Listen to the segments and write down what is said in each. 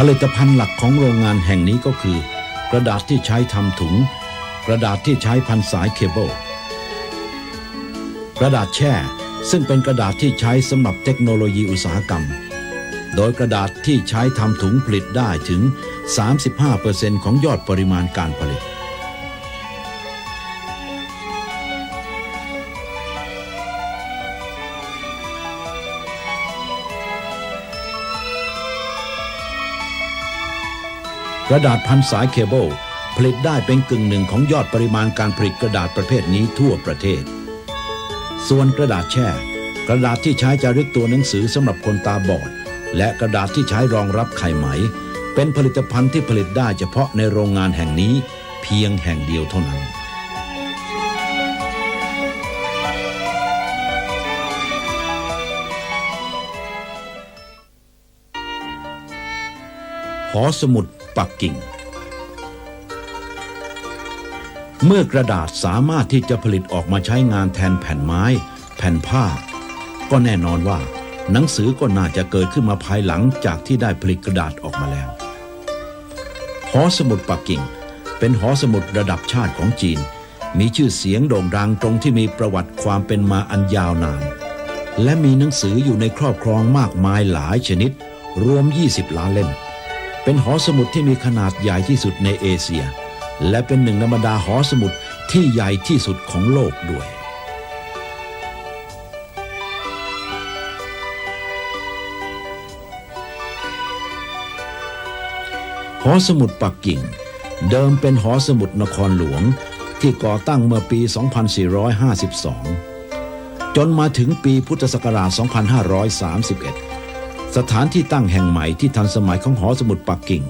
ผลิตภัณฑ์หลักของโรงงานแห่งนี้ก็คือ กระดาษที่ใช้ทำถุง กระดาษที่ใช้พันสายเคเบิลกระดาษแช่ซึ่งเป็นกระดาษที่ใช้สำหรับเทคโนโลยีอุตสาหกรรม โดยกระดาษที่ใช้ทำถุงผลิตได้ถึง 35%ของยอดปริมาณการผลิต กระดาษพันสายเคเบิลผลิตได้เป็นกึ่งหนึ่งของยอดปริมาณการผลิตกระดาษประเภทนี้ทั่วประเทศ ส่วนกระดาษแช่ กระดาษที่ใช้จะรึกตัวหนังสือสำหรับคนตาบอด และกระดาษที่ใช้รองรับไข่ไหม เป็นผลิตภัณฑ์ที่ผลิตได้เฉพาะในโรงงานแห่งนี้เพียงแห่งเดียวเท่านั้นหอสมุด ปักกิ่ง เมื่อกระดาษสามารถที่จะผลิตออกมาใช้งานแทนแผ่นไม้ แผ่นผ้า ก็แน่นอนว่า หนังสือก็น่าจะเกิดขึ้นมาภายหลังจากที่ได้ผลิตกระดาษออกมาแล้วหอสมุดปักกิ่ง เป็นหอสมุดระดับชาติของจีน มีชื่อเสียงโด่งดังตรงที่มีประวัติความเป็นมาอันยาวนาน และมีหนังสืออยู่ในครอบครองมากมายหลายชนิด รวม 20 ล้านเล่ม เป็นหอสมุดที่มีขนาดใหญ่ที่สุดในเอเชีย และเป็นหนึ่งในบรรดาหอสมุดที่ใหญ่ที่สุดของโลกด้วย หอสมุดปักกิ่ง เดิมเป็นหอสมุดนครหลวงที่ก่อตั้งเมื่อปี 2452 จนมาถึงปีพุทธศักราช 2531 สถานที่ตั้งแห่งใหม่ที่ทันสมัยของหอสมุดปักกิ่ง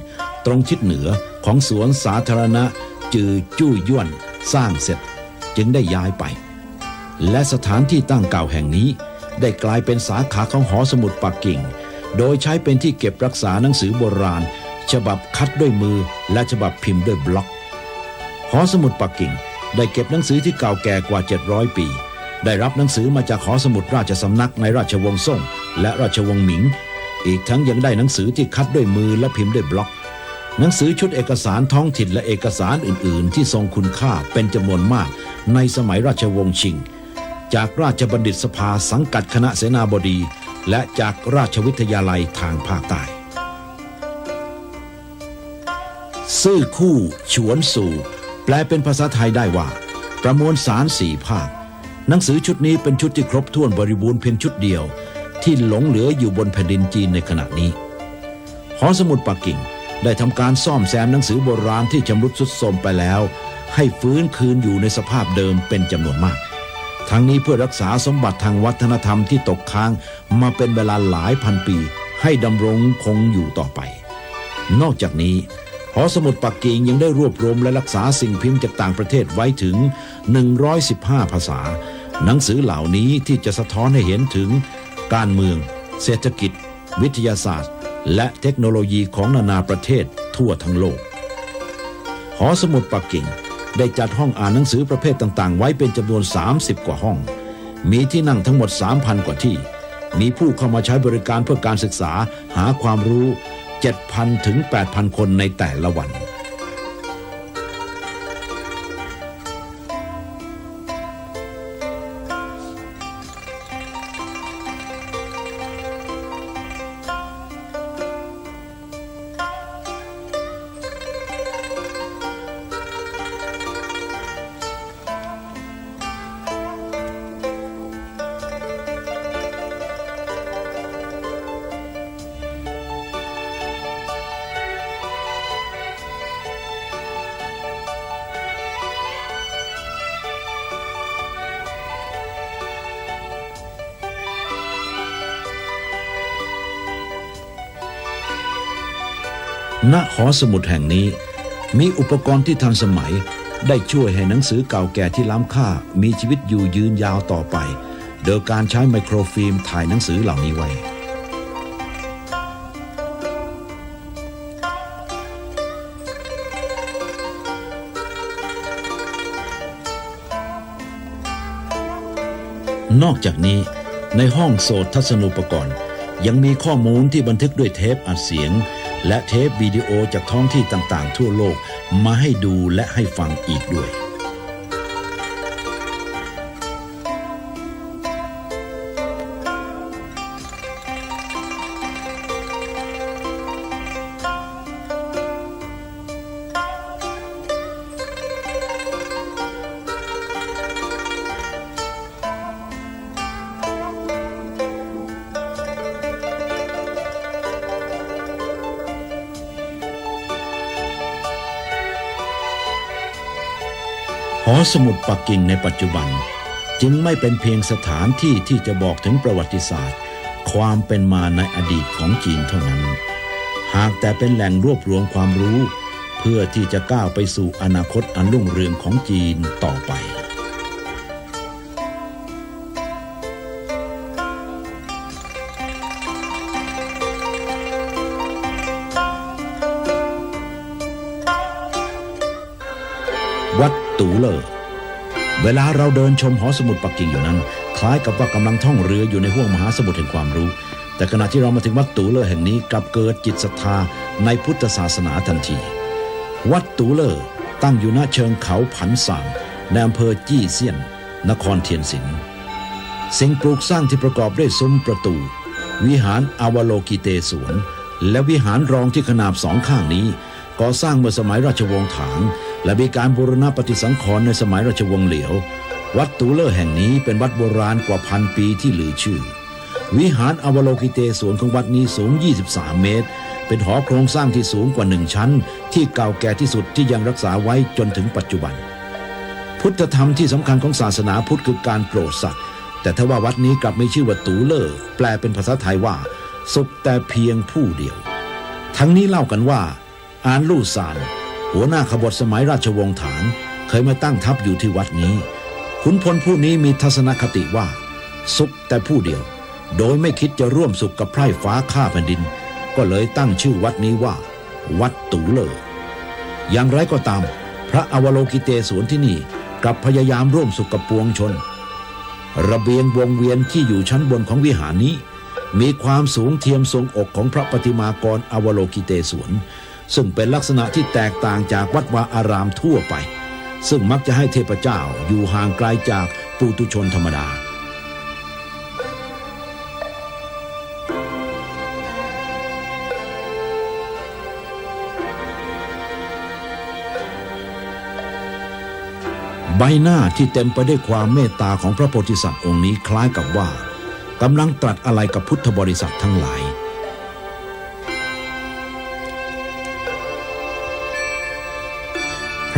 ตรงทิศเหนือของสวนสาธารณะจือจุ้ยย่วน สร้างเสร็จจึงได้ย้ายไป และสถานที่ตั้งเก่าแห่งนี้ ได้กลายเป็นสาขาของหอสมุดปักกิ่ง โดยใช้เป็นที่เก็บรักษาหนังสือโบราณ ฉบับคัดด้วยมือและฉบับพิมพ์ด้วยบล็อก หอสมุดปักกิ่งได้เก็บหนังสือที่เก่าแก่กว่า 700 ปี ได้รับหนังสือมาจากหอสมุดราชสำนักในราชวงศ์ซ่ง และราชวงศ์หมิง อีกทั้งยังได้หนังสือที่คัดด้วยมือและพิมพ์ด้วยบล็อก หนังสือชุดเอกสารท้องถิ่นและเอกสารอื่น ๆ ที่ทรงคุณค่าเป็นจำนวนมากในสมัยราชวงศ์ชิง จากราชบัณฑิตสภาสังกัดคณะเสนาบดี และจากราชวิทยาลัยทางภาคใต้ซื่อคู่ฉวนสู่ แปลเป็นภาษาไทยได้ว่า ประมวลสารสี่ภาค หนังสือชุดนี้เป็นชุดที่ครบถ้วนบริบูรณ์เพียงชุดเดียว ที่หลงเหลืออยู่บนแผ่นดินจีนในขณะนี้ หอสมุดปักกิ่งได้ทำการซ่อมแซมหนังสือโบราณที่ชำรุดทรุดโทรมไปแล้ว ให้ฟื้นคืนอยู่ในสภาพเดิมเป็นจำนวนมาก ทั้งนี้เพื่อรักษาสมบัติทางวัฒนธรรมที่ตกค้างมาเป็นเวลาหลายพันปี ให้ดำรงคงอยู่ต่อไป นอกจากนี้หอสมุดปักกิ่งยังได้รวบรวมและรักษาสิ่งพิมพ์จากต่างประเทศไว้ถึง 115 ภาษา หนังสือเหล่านี้ที่จะสะท้อนให้เห็นถึง การเมือง เศรษฐกิจ วิทยาศาสตร์ และเทคโนโลยีของนานาประเทศทั่วทั้งโลก หอสมุดปักกิ่งได้จัดห้องอ่านหนังสือประเภทต่าง ๆ ไว้เป็นจำนวน 30 กว่าห้อง มีที่นั่งทั้งหมด 3,000 กว่าที่ มีผู้เข้ามาใช้บริการเพื่อการศึกษาหาความรู้ 7,000 ถึง 8,000 คนในแต่ละวัน ณหอสมุดแห่งนี้ มีอุปกรณ์ที่ทันสมัย ได้ช่วยให้หนังสือเก่าแก่ที่ล้ำค่า มีชีวิตอยู่ยืนยาวต่อไป โดยการใช้ไมโครฟิล์มถ่ายหนังสือเหล่านี้ไว้นอกจากนี้ในห้องโสตทัศนูปกรณ์ ยังมีข้อมูลที่บันทึกด้วยเทปอัดเสียง และเทปวิดีโอจากท้องที่ต่างๆ ทั่วโลกมาให้ดูและให้ฟังอีกด้วย สมุดปักกิ่งในปัจจุบัน จึงไม่เป็นเพียงสถานที่ที่จะบอกถึงประวัติศาสตร์ ความเป็นมาในอดีตของจีนเท่านั้น หากแต่เป็นแหล่งรวบรวมความรู้ เพื่อที่จะก้าวไปสู่อนาคตอันรุ่งเรืองของจีนต่อไปวัดตูเลอร์ เวลาเราเดินชมหอสมุดปักกิ่งอยู่นั้น คล้ายกับว่ากำลังท่องเรืออยู่ในห้วงมหาสมุทรแห่งความรู้ แต่ขณะที่เรามาถึงวัดตูเลอร์แห่งนี้กลับเกิดจิตศรัทธาในพุทธศาสนาทันที วัดตูเลอร์ตั้งอยู่ณเชิงเขาผันสางในอำเภอจี้เซียน นครเทียนสินสิ่งปลูกสร้างที่ประกอบด้วยซุ้มประตู วิหารอาวโลกิเตสวน และวิหารรองที่ขนาบสองข้างนี้ก่อสร้างเมื่อสมัยราชวงศ์ถาง และมีการบูรณะปฏิสังขรณ์ในสมัยราชวงศ์เหลียว วัดตูเลอร์แห่งนี้เป็นวัดโบราณกว่าพันปีที่หลือชื่อ วิหารอวโลกิเตสวนของวัดนี้สูง 23 เมตร เป็นหอโครงสร้างที่สูงกว่าหนึ่งชั้น ที่เก่าแก่ที่สุดที่ยังรักษาไว้จนถึงปัจจุบัน พุทธธรรมที่สำคัญของศาสนาพุทธคือการโปรดสัตว์แต่ถ้าว่าวัดนี้กลับไม่ชื่อว่าตูเลอร์แปลเป็นภาษาไทยว่าสุขแต่เพียงผู้เดียว ทั้งนี้เล่ากันว่า อานลู่ซาน หัวหน้าขบฏสมัยราชวงศ์ถางเคยมาตั้งทัพอยู่ที่วัดนี้ ขุนพลผู้นี้มีทัศนคติว่า สุขแต่ผู้เดียว โดยไม่คิดจะร่วมสุขกับไพร่ฟ้าข้าแผ่นดิน ก็เลยตั้งชื่อวัดนี้ว่า วัดตูเลอร์อย่างไรก็ตาม พระอวโลกิเตศวนที่นี่กลับพยายามร่วมสุขกับปวงชน ระเบียงวงเวียนที่อยู่ชั้นบนของวิหารนี้ มีความสูงเทียมทรงอกของพระปฏิมากรอวโลกิเตศวน ซึ่งเป็นลักษณะที่แตกต่างจากวัดวาอารามทั่วไป ซึ่งมักจะให้เทพเจ้าอยู่ห่างไกลจากปุตุชนธรรมดา ใบหน้าที่เต็มไปด้วยความเมตตาของพระโพธิสัตว์องค์นี้คล้ายกับว่ากำลังตรัสอะไรกับพุทธบริษัททั้งหลาย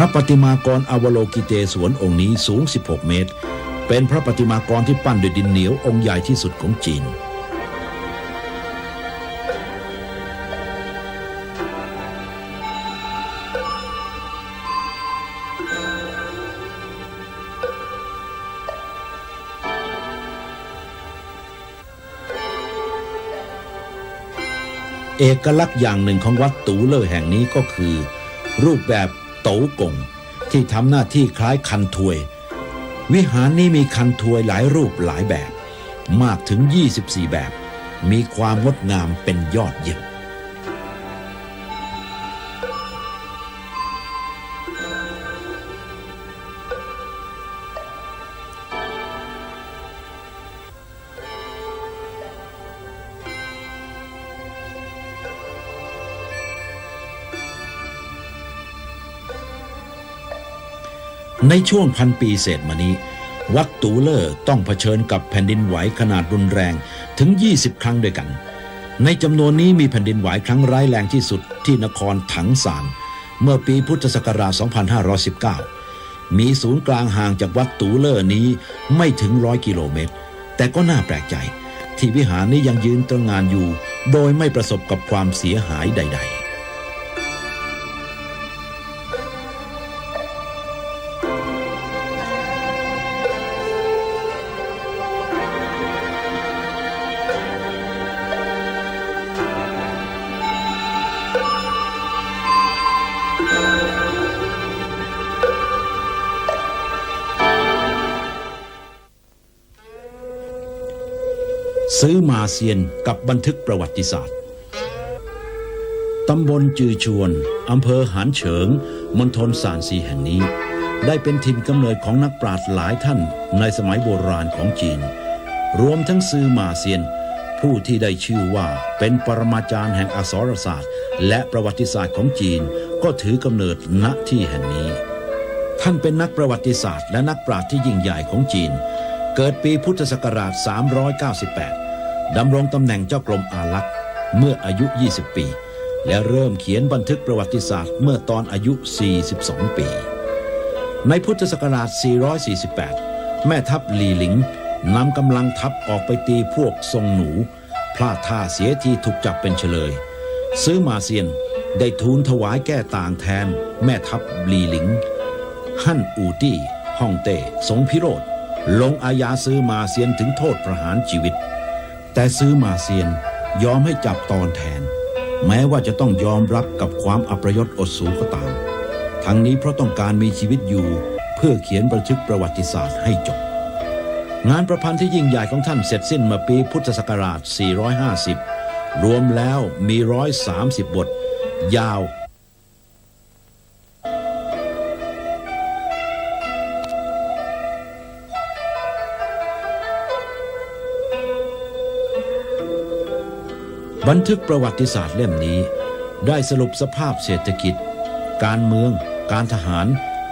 ระปฏิมากรอวโลกิเตศวนองค์นี้สูง 16 เมตร เป็นพระปฏิมากรที่ปั้นด้วยดินเหนียวองค์ใหญ่ที่สุดของจีน เอกลักษณ์อย่างหนึ่งของวัดตูเลอแห่งนี้ก็คือ รูปแบบ โตกงที่ทำหน้าที่คล้ายคันถวย วิหารนี้มีคันถวยหลายรูปหลายแบบ มากถึง 24 แบบ มีความงดงามเป็นยอดเยี่ยม ในช่วงพันปีเศษมานี้ วัดตูเลอร์ต้องเผชิญกับแผ่นดินไหวขนาดรุนแรงถึง 20 ครั้งด้วยกัน ในจำนวนนี้มีแผ่นดินไหวครั้งร้ายแรงที่สุดที่นครถังสานเมื่อปีพุทธศักราช 2519 มีศูนย์กลางห่างจากวัดตูเลอร์นี้ไม่ถึงร้อยกิโลเมตร แต่ก็น่าแปลกใจ ที่วิหารนี้ยังยืนตระหงานอยู่ โดยไม่ประสบกับความเสียหายใด ๆ อมาเซียนกับบันทึกประวัติศาสตร์ ตำบลจือชวน อำเภอหานเฉิง มณฑลสานซีแห่งนี้ ได้เป็นถิ่นกำเนิดของนักปราชญ์หลายท่านในสมัยโบราณของจีน รวมทั้งซือมาเซียน ผู้ที่ได้ชื่อว่าเป็นปรมาจารย์แห่งอักษรศาสตร์ และประวัติศาสตร์ของจีนก็ถือกำเนิดณที่แห่งนี้ ท่านเป็นนักประวัติศาสตร์ และนักปราชญ์ที่ยิ่งใหญ่ของจีนเกิดปีพุทธศักราช 398 ดำรงตำแหน่งเจ้ากรมอารักษ์เมื่ออายุ 20 ปี และเริ่มเขียนบันทึกประวัติศาสตร์เมื่อตอนอายุ 42 ปี ในพุทธศักราช 448 แม่ทัพหลีหลิงนำกำลังทัพออกไปตีพวกทรงหนู พลาดท่าเสียทีถูกจับเป็นเฉลย ซื้อมาเซียนได้ทูลถวายแก้ต่างแทน แม่ทัพหลีหลิง ฮั่นอูตี้ฮ่องเต้สงพิโรธลงอาญาซื้อมาเซียนถึงโทษประหารชีวิต แต่ซื้อมาเซียนยอมให้จับตอนแทน แม้ว่าจะต้องยอมรับกับความอัปยศอดสูก็ตาม ทั้งนี้เพราะต้องการมีชีวิตอยู่ เพื่อเขียนบันทึกประวัติศาสตร์ให้จบ งานประพันธ์ที่ยิ่งใหญ่ของท่านเสร็จสิ้นมื่อปีพุทธศักราช 450 รวมแล้วมี 130 บท ยาว บันทึกประวัติศาสตร์เล่มนี้ ได้สรุปสภาพเศรษฐกิจ การเมือง การทหาร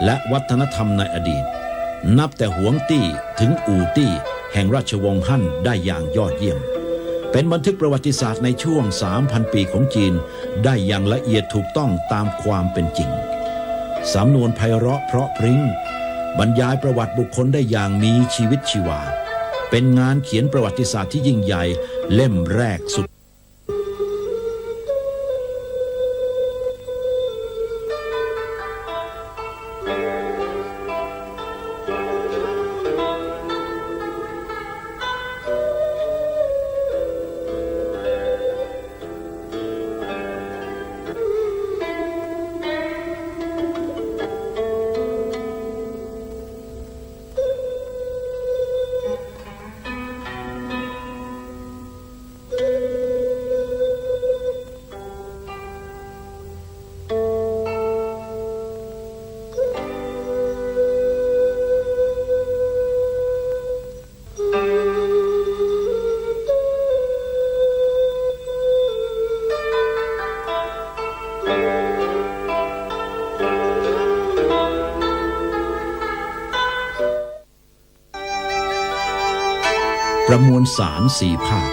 และวัฒนธรรมในอดีต นับแต่หวงตี้ถึงอู่ตี้แห่งราชวงศ์ฮั่นได้อย่างยอดเยี่ยม เป็นบันทึกประวัติศาสตร์ในช่วง 3,000 ปีของจีน ได้อย่างละเอียดถูกต้องตามความเป็นจริง สำนวนไพเราะเพราะพริ้งบรรยายประวัติบุคคลได้อย่างมีชีวิตชีวา เป็นงานเขียนประวัติศาสตร์ที่ยิ่งใหญ่เล่มแรกสุด ประมวลสารสี่ภาค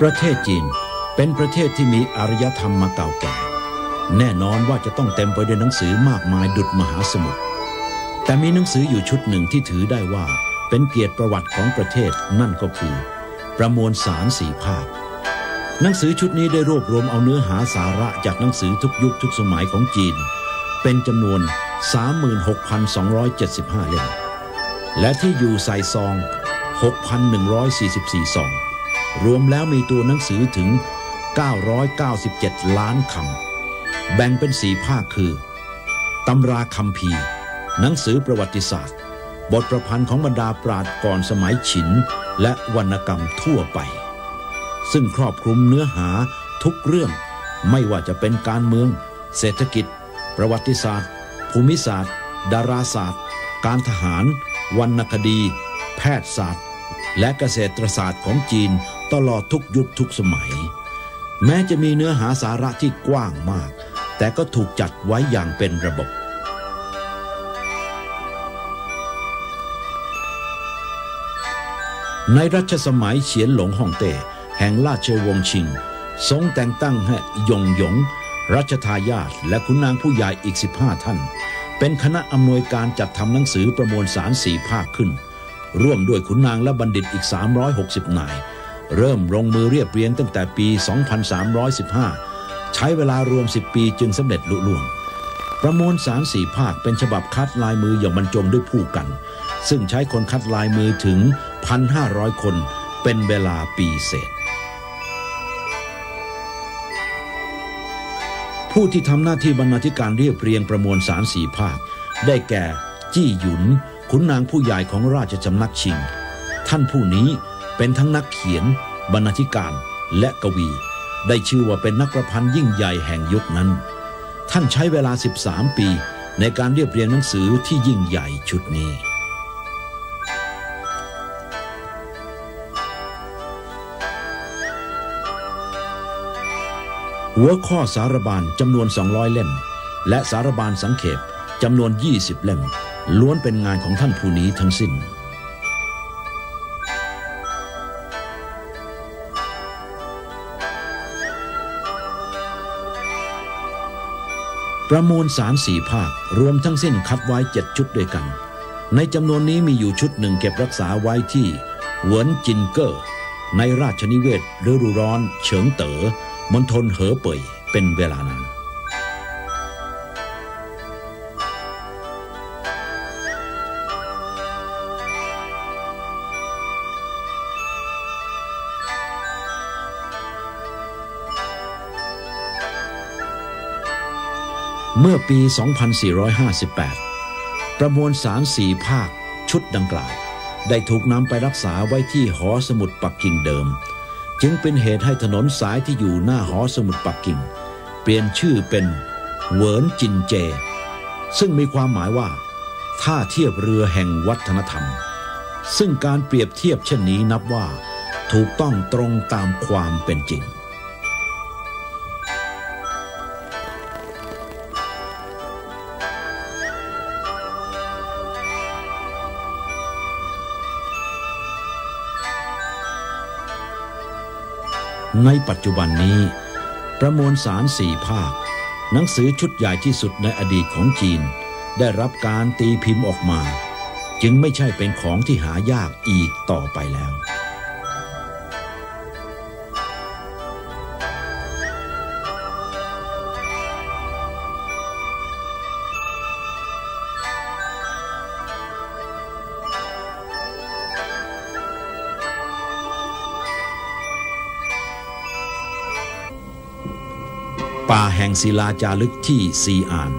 ประเทศจีนเป็นประเทศที่มีอารยธรรมมาเก่าแก่ แน่นอนว่าจะต้องเต็มไปด้วยหนังสือมากมายดุดมหาสมุทรแต่มีหนังสืออยู่ชุดหนึ่งที่ถือได้ว่าเป็นเกียรติประวัติของประเทศนั่นก็คือ ประมวลสารสี่ภาค หนังสือชุดนี้ได้รวบรวมเอาเนื้อหาสาระจากหนังสือทุกยุคทุกสมัยของจีน เป็นจำนวน 36,275 เล่ม และที่อยู่ใส่ซอง 6,144 ซอง รวมแล้วมีตัวหนังสือถึง 997 ล้านคำ แบ่งเป็นสีภาคคือ ตำราคำพีหนังสือประวัติศาสตร์ บทประพันธ์ของบรรดาปราชญ์ก่อนสมัยฉิน และวรรณกรรมทั่วไป ซึ่งครอบคลุมเนื้อหาทุกเรื่อง ไม่ว่าจะเป็นการเมือง เศรษฐกิจ ประวัติศาสตร์ ภูมิศาสตร์ ดาราศาสตร์ การทหาร วรรณคดี แพทยศาสตร์ และเกษตรศาสตร์ของจีนตลอดทุกยุคทุกสมัย แม้จะมีเนื้อหาสาระที่กว้างมาก แต่ก็ถูกจัดไว้อย่างเป็นระบบในรัชสมัยเฉียนหลงฮ่องเต้ แห่งราชวงศ์ชิง ทรงแต่งตั้งให้ยงหยง รัชทายาทและขุนนางผู้ใหญ่อีก 15 ท่าน เป็นคณะอำนวยการจัดทำหนังสือประมวลสารสี่ภาคขึ้น ร่วมด้วยขุนนางและบัณฑิตอีก 360 นาย เริ่มลงมือเรียบเรียงตั้งแต่ปี 2315 ใช้เวลารวม 10 ปีจึงสำเร็จลุล่วงประมวลสารสี่ภาคเป็นฉบับคัดลายมืออย่างบรรจงด้วยผู้กัน ซึ่งใช้คนคัดลายมือถึง 1,500 คน เป็นเวลาปีเศษ ผู้ที่ทำหน้าที่บรรณาธิการเรียบเรียงประมวลสารสีภาค ได้แก่ จี้หยุน ขุนนางผู้ใหญ่ของราชจำนักชิง ท่านผู้นี้เป็นทั้งนักเขียน บรรณาธิการและกวี ได้ชื่อว่าเป็นนักประพันธ์ยิ่งใหญ่แห่งยุคนั้น ท่านใช้เวลา 13 ปี ในการเรียบเรียงหนังสือที่ยิ่งใหญ่ชุดนี้ หัวข้อสารบานจำนวน 200 เล่ม และสารบานสังเขปจำนวน 20 เล่ม ล้วนเป็นงานของท่านผู้นี้ทั้งสิ้น ประมวลสารสี่ภาครวมทั้งสิ้นคัดไว้เจ็ดชุดด้วยกัน ในจำนวนนี้มีอยู่ชุดหนึ่งเก็บรักษาไว้ที่เหวนจินเกอร์ ในราชนิเวศฤดูร้อน เฉิงเต๋อ มณฑลเหอเป่ยเป็นเวลานานเมื่อปี 2458 ประมวลสารสี่ภาคชุดดังกล่าว ได้ถูกนำไปรักษาไว้ที่หอสมุดปักกิ่งเดิม จึงเป็นเหตุให้ถนนสายที่อยู่หน้าหอสมุดปักกิ่ง เปลี่ยนชื่อเป็นเหวินจินเจ ซึ่งมีความหมายว่าท่าเทียบเรือแห่งวัฒนธรรม ซึ่งการเปรียบเทียบเช่นนี้นับว่า ถูกต้องตรงตามความเป็นจริง ในปัจจุบันนี้ ประมวลสารสี่ภาค หนังสือชุดใหญ่ที่สุดในอดีตของจีน ได้รับการตีพิมพ์ออกมา จึงไม่ใช่เป็นของที่หายากอีกต่อไปแล้ว ศิลาจารึกที่ซีอาน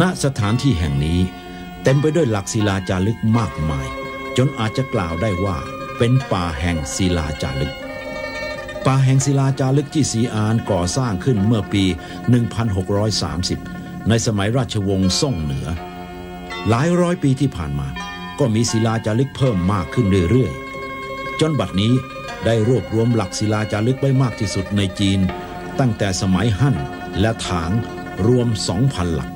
ณสถานที่แห่งนี้ เต็มไปด้วยหลักศิลาจารึกมากมาย จนอาจจะกล่าวได้ว่าเป็นป่าแห่งศิลาจารึกป่าแห่งศิลาจารึกที่ซีอานก่อสร้างขึ้นเมื่อปี 1630 ในสมัยราชวงศ์ซ่งเหนือ หลายร้อยปีที่ผ่านมา ก็มีศิลาจารึกเพิ่มมากขึ้นเรื่อยๆ จนบัดนี้ได้รวบรวมหลักศิลาจารึกไว้มากที่สุดในจีน ตั้งแต่สมัยฮั่นและถางรวม 2,000 หลัก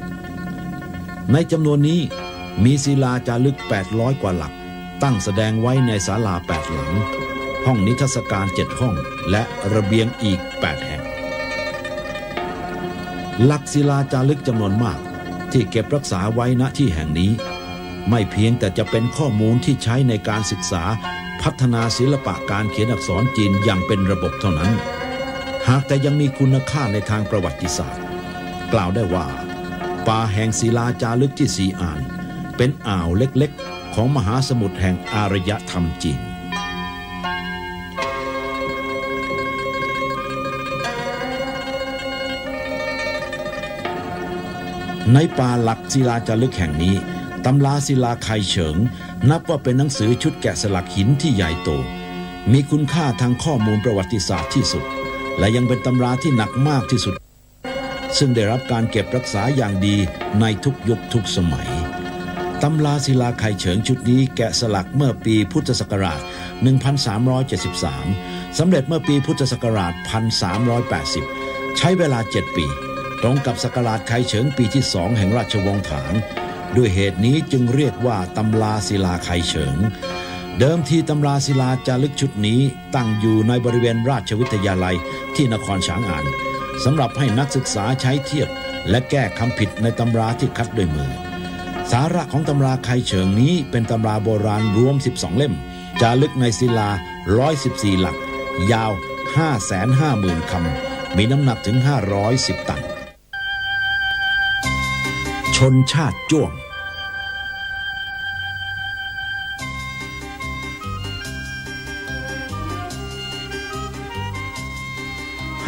ในจำนวนนี้มีศิลาจารึก 800 กว่าหลัก ตั้งแสดงไว้ในศาลา 8 หลัง ห้องนิทรรศการ 7 ห้อง และระเบียงอีก 8 แห่ง หลักศิลาจารึกจำนวนมาก ที่เก็บรักษาไว้ณที่แห่งนี้ ไม่เพียงแต่จะเป็นข้อมูลที่ใช้ในการศึกษาพัฒนาศิลปะการเขียนอักษรจีนอย่างเป็นระบบเท่านั้น หากแต่ยังมีคุณค่าในทางประวัติศาสตร์ กล่าวได้ว่า ป่าแห่งศิลาจารึกที่สีอาน เป็นอ่าวเล็กๆ ของมหาสมุทรแห่งอารยธรรมจีน ในป่าหลักศิลาจารึกแห่งนี้ตำราศิลาไคเฉิง นับว่าเป็นหนังสือชุดแกะสลักหินที่ใหญ่โต มีคุณค่าทางข้อมูลประวัติศาสตร์ที่สุด และยังเป็นตำราที่หนักมากที่สุด ซึ่งได้รับการเก็บรักษาอย่างดีในทุกยุคทุกสมัยตำราศิลาไคเฉิงชุดนี้แกะสลักเมื่อปีพุทธศักราช 1373 สำเร็จเมื่อปีพุทธศักราช 1380 ใช้เวลา 7 ปี ตรงกับศักราชไคเฉิงปีที่สองแห่งราชวงศ์ถางด้วยเหตุนี้จึงเรียกว่าตำราศิลาไคเฉิง เดิมทีตำราศิลาจารึกชุดนี้ตั้งอยู่ในบริเวณราชวิทยาลัยที่นครฉางอานสำหรับให้นักศึกษาใช้เทียบ และแก้คำผิดในตำราที่คัดด้วยมือ สาระของตำราไคเฉิงนี้เป็นตำราโบราณรวม 12 เล่ม จารึกในศิลา 114 หลัก ยาว 550,000 คำ มีน้ำหนักถึง 510 ตัน ชนชาติจ้วง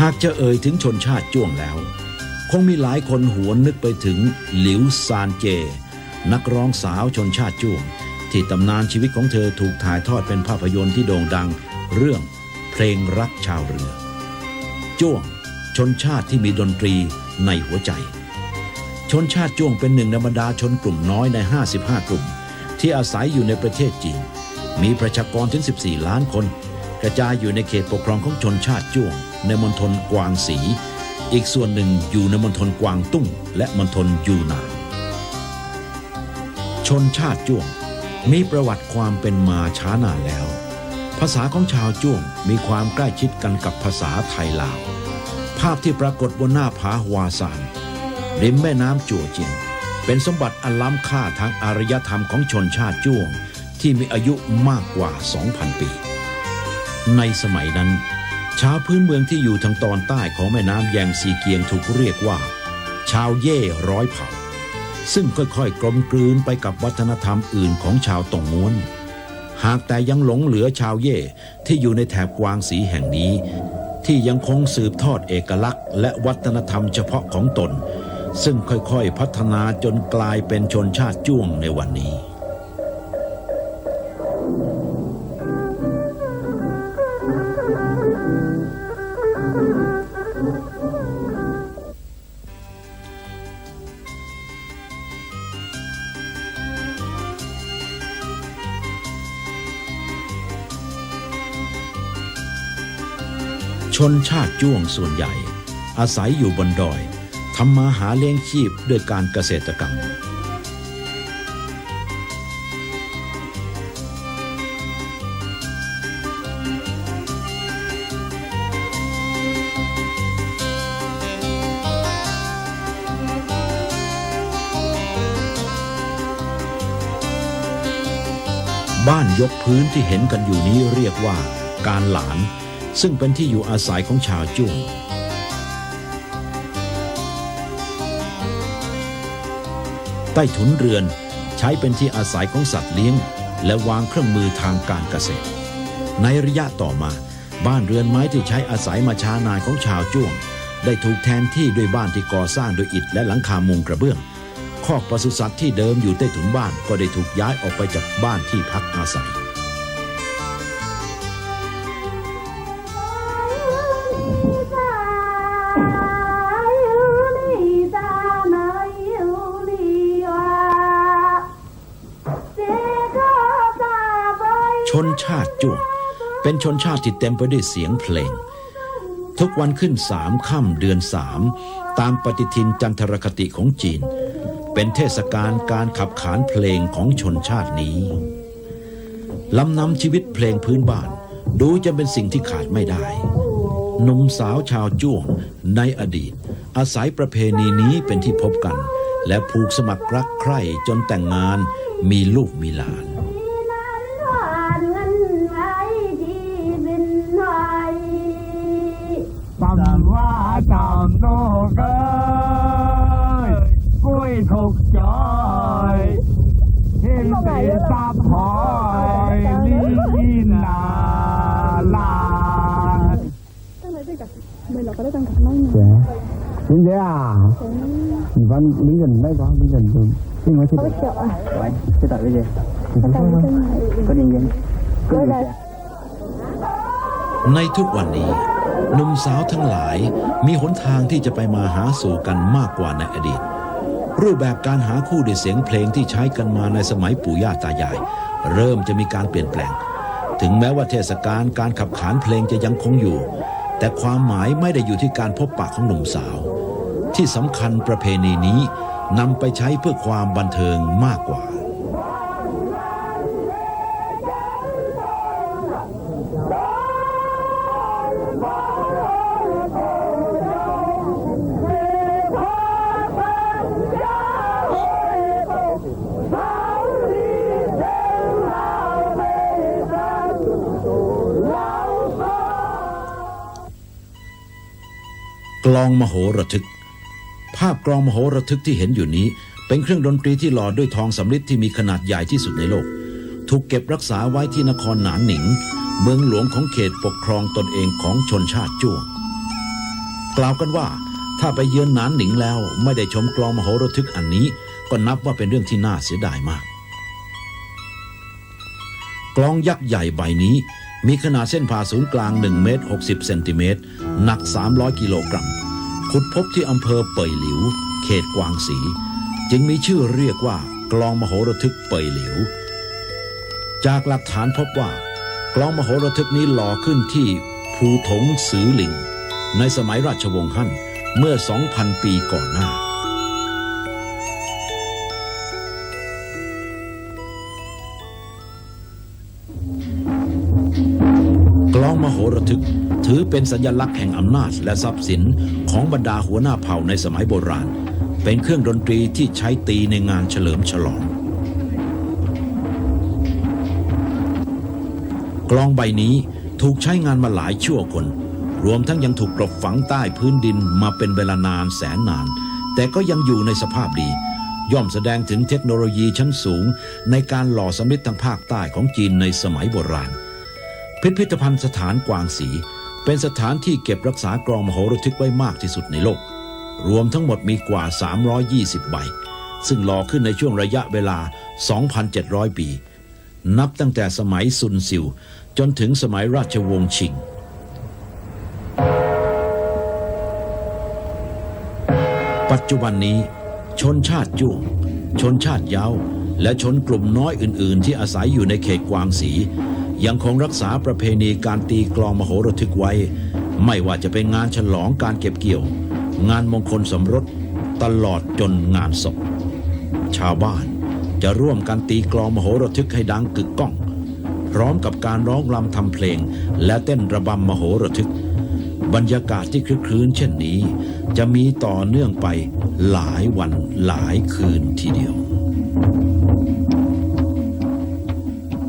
หากจะเอ่ยถึงชนชาติจ้วงแล้ว คงมีหลายคนหวนนึกไปถึงหลิวซานเจ นักร้องสาวชนชาติจ้วง ที่ตำนานชีวิตของเธอถูกถ่ายทอดเป็นภาพยนตร์ที่โด่งดัง เรื่องเพลงรักชาวเรือ จ้วงชนชาติที่มีดนตรีในหัวใจ ชนชาติจ้วงเป็นหนึ่งในบรรดาชนกลุ่มน้อยใน 55 กลุ่ม ที่อาศัยอยู่ในประเทศจีน มีประชากรถึง 14 ล้านคน กระจายอยู่ในเขตปกครองของชนชาติจ้วง ในมณฑลกวางสี อีกส่วนหนึ่งอยู่ในมณฑลกวางตุ้ง และมณฑลยูนาน ชนชาติจ้วง มีประวัติความเป็นมาช้านานแล้ว ภาษาของชาวจ้วงมีความใกล้ชิดกันกับภาษาไทยลาว ภาพที่ปรากฏบนหน้าผาฮวาซาน ริมแม่น้ำจั่วเจียง เป็นสมบัติอันล้ำค่าทางอารยธรรมของชนชาติจ้วง ที่มีอายุมากกว่า 2,000 ปี ในสมัยนั้นชาวพื้นเมืองที่อยู่ทางตอนใต้ของแม่น้ำแยงซีเกียงถูกเรียกว่า ชาวเย่ร้อยเผ่า ซึ่งค่อยๆ กลมกลืนไปกับวัฒนธรรมอื่นของชาวตงม้วน หากแต่ยังหลงเหลือชาวเย่ที่อยู่ในแถบกวางสีแห่งนี้ ที่ยังคงสืบทอดเอกลักษณ์ และวัฒนธรรมเฉพาะของตน ซึ่งค่อยๆพัฒนาจนกลายเป็นชนชาติจ้วงในวันนี้ ชนชาติจ้วงส่วนใหญ่ อาศัยอยู่บนดอย ทำมาหาเลี้ยงชีพด้วยการเกษตรกรรม บ้านยกพื้นที่เห็นกันอยู่นี้เรียกว่าการหลาน ซึ่งเป็นที่อยู่อาศัยของชาวจุ้ง ต้ถุนเรือน ใช้เป็นที่อาศัยของสัตว์เลี้ยง และวางเครื่องมือทางการเกษตร ในระยะต่อมา บ้านเรือนไม้ที่ใช้อาศัยมาช้านานของชาวจ้วง ได้ถูกแทนที่ด้วยบ้านที่ก่อสร้างโดยอิฐและหลังคามุงกระเบื้องคอกปศุสัตว์ที่เดิมอยู่ใต้ถุนบ้านก็ได้ถูกย้ายออกไปจากบ้านที่พักอาศัย นชาติจ้วงเป็นชนชาติที่เต็มไปด้วยเสียงเพลง ทุกวันขึ้นสามค่ำเดือนสามตามปฏิทินจันทรคติของจีน เป็นเทศกาลการขับขานเพลงของชนชาตินี้ลำนำชีวิตเพลงพื้นบ้าน ดูจะเป็นสิ่งที่ขาดไม่ได้หนุ่มสาวชาวจ้วงในอดีต อาศัยประเพณีนี้เป็นที่พบกัน และผูกสมัครรักใคร่จนแต่งงานมีลูกมีหลาน Đây là có đất ăn cặp mấy nè. Dạ. Chính thế à? Văn đứng gần đây quá, đứng gần rồi. Xin nói chuyện. Có chợ à? Rồi, cái giờ Có điện gì? Có điện ในทุกวันนี้หนุ่มสาวทั้งหลายมีหนทางที่จะไปมาหาสู่กันมากกว่าในอดีต รูปแบบการหาคู่ด้วยเสียงเพลงที่ใช้กันมาในสมัยปู่ย่าตายาย เริ่มจะมีการเปลี่ยนแปลง ถึงแม้ว่าเทศกาลการขับขานเพลงจะยังคงอยู่ แต่ความหมายไม่ได้อยู่ที่การพบปะของหนุ่มสาว ที่สำคัญประเพณีนี้นำไปใช้เพื่อความบันเทิงมากกว่า ลองมโหระทึก ภาพกลองมโหระทึกที่เห็นอยู่นี้ เป็นเครื่องดนตรีที่หล่อด้วยทองสำริดที่มีขนาดใหญ่ที่สุดในโลก ถูกเก็บรักษาไว้ที่นครหนานหนิง เมืองหลวงของเขตปกครองตนเองของชนชาติจ้วง กล่าวกันว่าถ้าไปเยือนหนานหนิงแล้วไม่ได้ชมกลองมโหระทึกอันนี้ ก็นับว่าเป็นเรื่องที่น่าเสียดายมาก กลองยักษ์ใหญ่ใบนี้มีขนาดเส้นผ่าศูนย์กลาง 1 เมตร 60 เซนติเมตร หนัก 300 กิโลกรัม ขุดพบที่อำเภอเป่ยหลิว เขตกวางสี จึงมีชื่อเรียกว่ากลองมโหระทึกเป่ยหลิว จากหลักฐานพบว่ากลองมโหระทึกนี้หล่อขึ้นที่ภูถงสือหลิง ในสมัยราชวงศ์ฮั่นเมื่อ 2,000 ปีก่อนหน้า เป็นสัญลักษณ์แห่งอำนาจและทรัพย์สินของบรรดาหัวหน้าเผ่าในสมัยโบราณ เป็นเครื่องดนตรีที่ใช้ตีในงานเฉลิมฉลอง กลองใบนี้ถูกใช้งานมาหลายชั่วคน รวมทั้งยังถูกกลบฝังใต้พื้นดินมาเป็นเวลานานแสนนาน แต่ก็ยังอยู่ในสภาพดี ย่อมแสดงถึงเทคโนโลยีชั้นสูง ในการหล่อสำริดทางภาคใต้ของจีนในสมัยโบราณ พิพิธภัณฑ์สถานกวางสี เป็นสถานที่เก็บรักษากลองมโหระทึกไว้มากที่สุดในโลก รวมทั้งหมดมีกว่า 320 ใบ ซึ่งหล่อขึ้นในช่วงระยะเวลา 2,700 ปี นับตั้งแต่สมัยซุนซิว จนถึงสมัยราชวงศ์ชิงปัจจุบันนี้ ชนชาติจ้วง ชนชาติย้าและชนกลุ่มน้อยอื่น ๆ ที่อาศัยอยู่ในเขตกวางสี ยังคงรักษาประเพณีการตีกลองมโหระทึกไว้ ไม่ว่าจะเป็นงานฉลองการเก็บเกี่ยว งานมงคลสมรสตลอดจนงานศพ ชาวบ้านจะร่วมกันตีกลองมโหระทึกให้ดังกึกก้อง พร้อมกับการร้องรำทำเพลง และเต้นระบำมโหระทึก บรรยากาศที่คลึกครื้นเช่นนี้ จะมีต่อเนื่องไปหลายวันหลายคืนทีเดียว